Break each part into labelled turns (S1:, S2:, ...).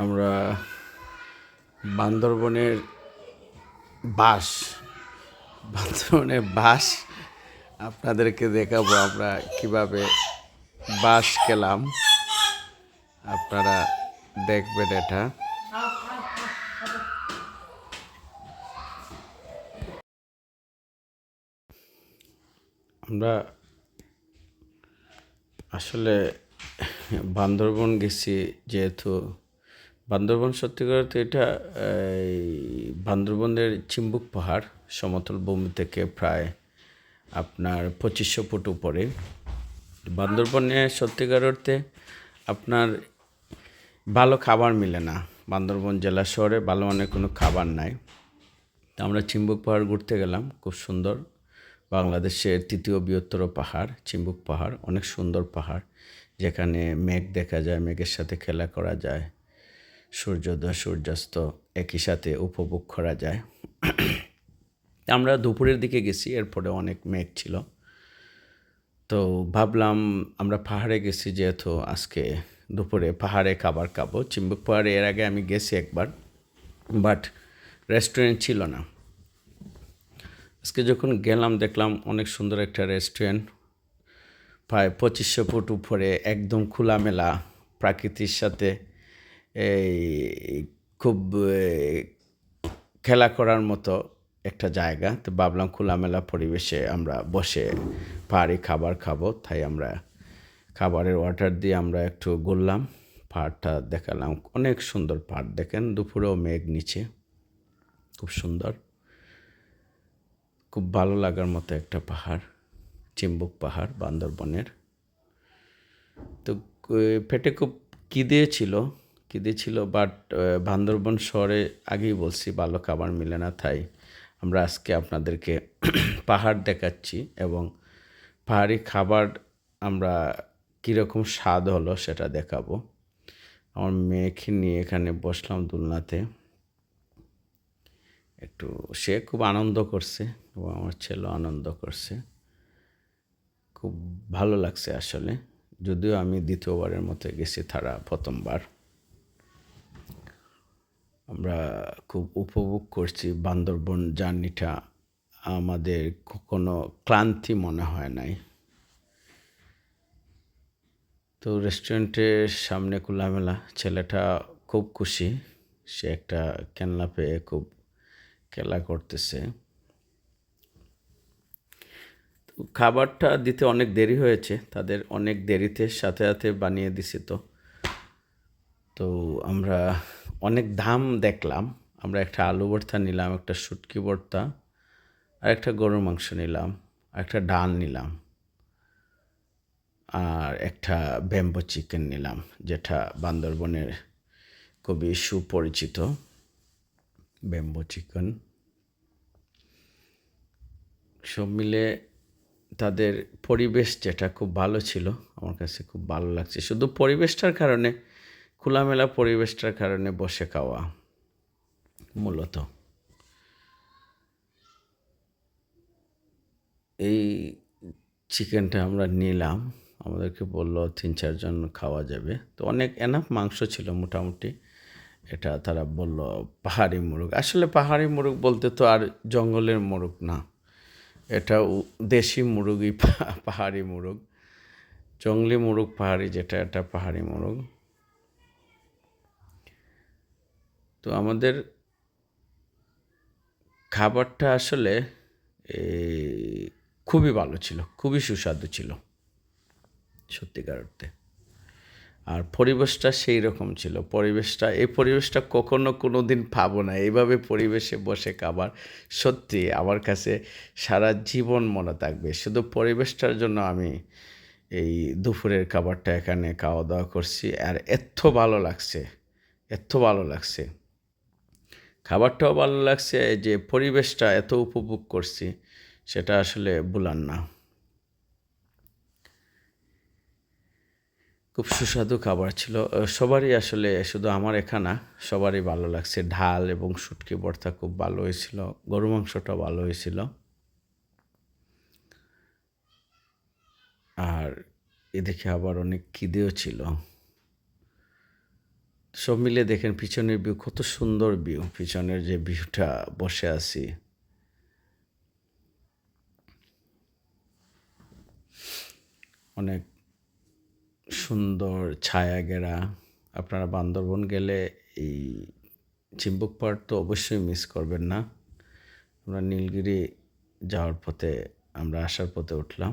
S1: আমরা বান্দরবনের বাস বান্দরবনের বাস আপনাদেরকে দেখাবো আমরা কীভাবে বাস খেলাম আপনারা দেখবেন এটা। আমরা আসলে বান্দরবন গেছি যেহেতু বান্দরবন সত্যিকার তো এটা বান্দরবনের চিম্বুক পাহাড়, সমতল ভূমি থেকে প্রায় আপনার পঁচিশশো ফুট উপরে। বান্দরবনে সত্যিকার অর্থে আপনার ভালো খাবার মিলে না। বান্দরবন জেলা শহরে ভালো মানের কোনো খাবার নাই। তো আমরা চিম্বুক পাহাড় ঘুরতে গেলাম, খুব সুন্দর। বাংলাদেশের তৃতীয় বৃহত্তর পাহাড়, চিম্বুক পাহাড়, অনেক সুন্দর পাহাড়। যেখানে মেঘ দেখা যায়, মেঘের সাথে খেলা করা যায়। সূর্যোদয় সূর্যাস্ত একই সাথে উপভোগ করা যায়। আমরা দুপুরের দিকে গেছি, এরপরে অনেক মেঘ ছিল। তো ভাবলাম আমরা পাহাড়ে গেছি, যেহেতু আজকে দুপুরে পাহাড়ে খাবার খাব। চিম্বুক পাহাড়ে এর আগে আমি গেছি একবার, বাট রেস্টুরেন্ট ছিল না। আজকে যখন গেলাম, দেখলাম অনেক সুন্দর একটা রেস্টুরেন্ট। প্রায় পঁচিশশো ফুট উপরে, একদম খোলামেলা, প্রাকৃতির সাথে খুব খেলা করার মতো একটা জায়গা। তো ভাবলাম খোলামেলা পরিবেশে আমরা বসে পাহাড়ি খাবার খাব। তাই আমরা খাবারের অর্ডার দিয়ে আমরা একটু ঘুরলাম। পাহাড়টা দেখালাম। অনেক সুন্দর পাহাড়। দেখেন দুপুরেও মেঘ নিচে। খুব সুন্দর। খুব ভালো লাগার মতো একটা পাহাড়। চিম্বুক পাহাড় বান্দরবনের। তো ক- পেটে খুব খিদে ছিল। খিদে ছিল বাট বান্দরবন শহরে আগেই বলছি ভালো খাবার মিলে না, তাই আমরা আজকে আপনাদেরকে পাহাড় দেখাচ্ছি এবং পাহাড়ি খাবার আমরা কীরকম স্বাদ হলো সেটা দেখাবো। আমার মেয়েকে নিয়ে এখানে বসলাম দুলনাতে। একটু, সে খুব আনন্দ করছে এবং আমার ছেলেও আনন্দ করছে। খুব ভালো লাগছে আসলে, যদিও আমি দ্বিতীয়বারের মতো গেছি তারা প্রথমবার। আমরা খুব উপভোগ করছি বান্দরবন জার্নিটা। আমাদের কোনো ক্লান্তি মনে হয় নাই। তো রেস্টুরেন্টের সামনে খোলামেলা ছেলেটা খুব খুশি। সে একটা খেলনা পেয়ে খুব খেলা করতেছে। তো খাবারটা দিতে অনেক দেরি হয়েছে, তাদের অনেক দেরিতে সাথে সাথে বানিয়ে দিছে তো। তো আমরা অনেক দাম দেখলাম। আমরা একটা আলু ভর্তা নিলাম, একটা শুটকি ভর্তা, আর একটা গরুর মাংস নিলাম, আর একটা ডাল নিলাম, আর একটা ব্যাম্বো চিকেন নিলাম, যেটা বান্দরবনের খুবই সুপরিচিত ব্যাম্বো চিকেন। সব মিলে তাদের পরিবেশ যেটা খুব ভালো ছিল, আমার কাছে খুব ভালো লাগছে। শুধু পরিবেশটার কারণে খোলামেলা পরিবেশটার কারণে বসে খাওয়া, মূলত। এই চিকেনটা আমরা নিলাম, আমাদেরকে বলল তিন চারজন খাওয়া যাবে। তো অনেক এনাফ মাংস ছিল মোটামুটি। এটা তারা বলল পাহাড়ি মুরগ। আসলে পাহাড়ি মুরগ বলতে তো আর জঙ্গলের মুরগ না। এটা দেশি মুরগই, পাহাড়ি মুরগ। জঙ্গলি মুরগ পাহাড়ি, যেটা এটা পাহাড়ি মুরগ। তো আমাদের খাবারটা আসলে খুবই ভালো ছিল, খুবই সুস্বাদু ছিল, সত্যিকার অর্থে। আর পরিবেশটা সেই রকম ছিল, পরিবেশটা, এই পরিবেশটা কখনো কোনো দিন পাবো না, এইভাবে পরিবেশে বসে খাবার, সত্যি আমার কাছে সারা জীবন মনে থাকবে। শুধু পরিবেশটার জন্য আমি এই দুপুরের খাবারটা এখানে খাওয়া দাওয়া করছি, আর এত ভালো লাগছে এত ভালো লাগছে। খাবারটাও ভালো লাগছে যে পরিবেশটা এত উপভোগ করছি, সেটা আসলে বলার না। খুব সুস্বাদু খাবার ছিল। সবারই আসলে শুধু আমার এখানা সবারই ভালো লাগছে। ঢাল এবং শুটকি ভর্তা খুব ভালো হয়েছিল গরু মাংসটা ভালো হয়েছিল। আর এদিকে আবার অনেক খিদেও ছিল। সব মিলিয়ে দেখেন পিছনের ভিউ কত সুন্দর ভিউ পিছনের যে ভিউটা বসে আছি। অনেক সুন্দর ছায়া ঘেরা। আপনারা বান্দরবন গেলে এই চিম্বুক পাড় তো অবশ্যই মিস করবেন না। আমরা নীলগিরি যাওয়ার পথে, আমরা আসার পথে উঠলাম।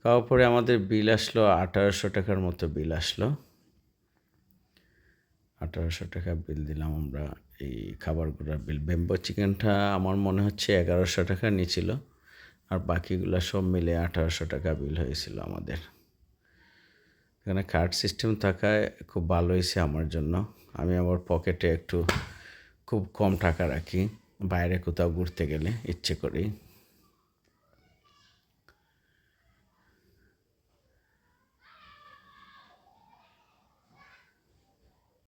S1: খাওয়ার পরে আমাদের বিল আসলো আঠারোশো টাকার মতো বিল আসলো। আঠারোশো টাকা বিল দিলাম আমরা। এই খাবারগুলোর বিল বেম্বো চিকেনটা আমার মনে হচ্ছে এগারোশো টাকা নিয়েছিল, আর বাকিগুলো সব মিলে আঠারোশো টাকা বিল হয়েছিল আমাদের। এখানে কার্ড সিস্টেম থাকায় খুব ভালো হয়েছে আমার জন্য। আমি আমার পকেটে একটু খুব কম টাকা রাখি, বাইরে কোথাও ঘুরতে গেলে ইচ্ছে করেই।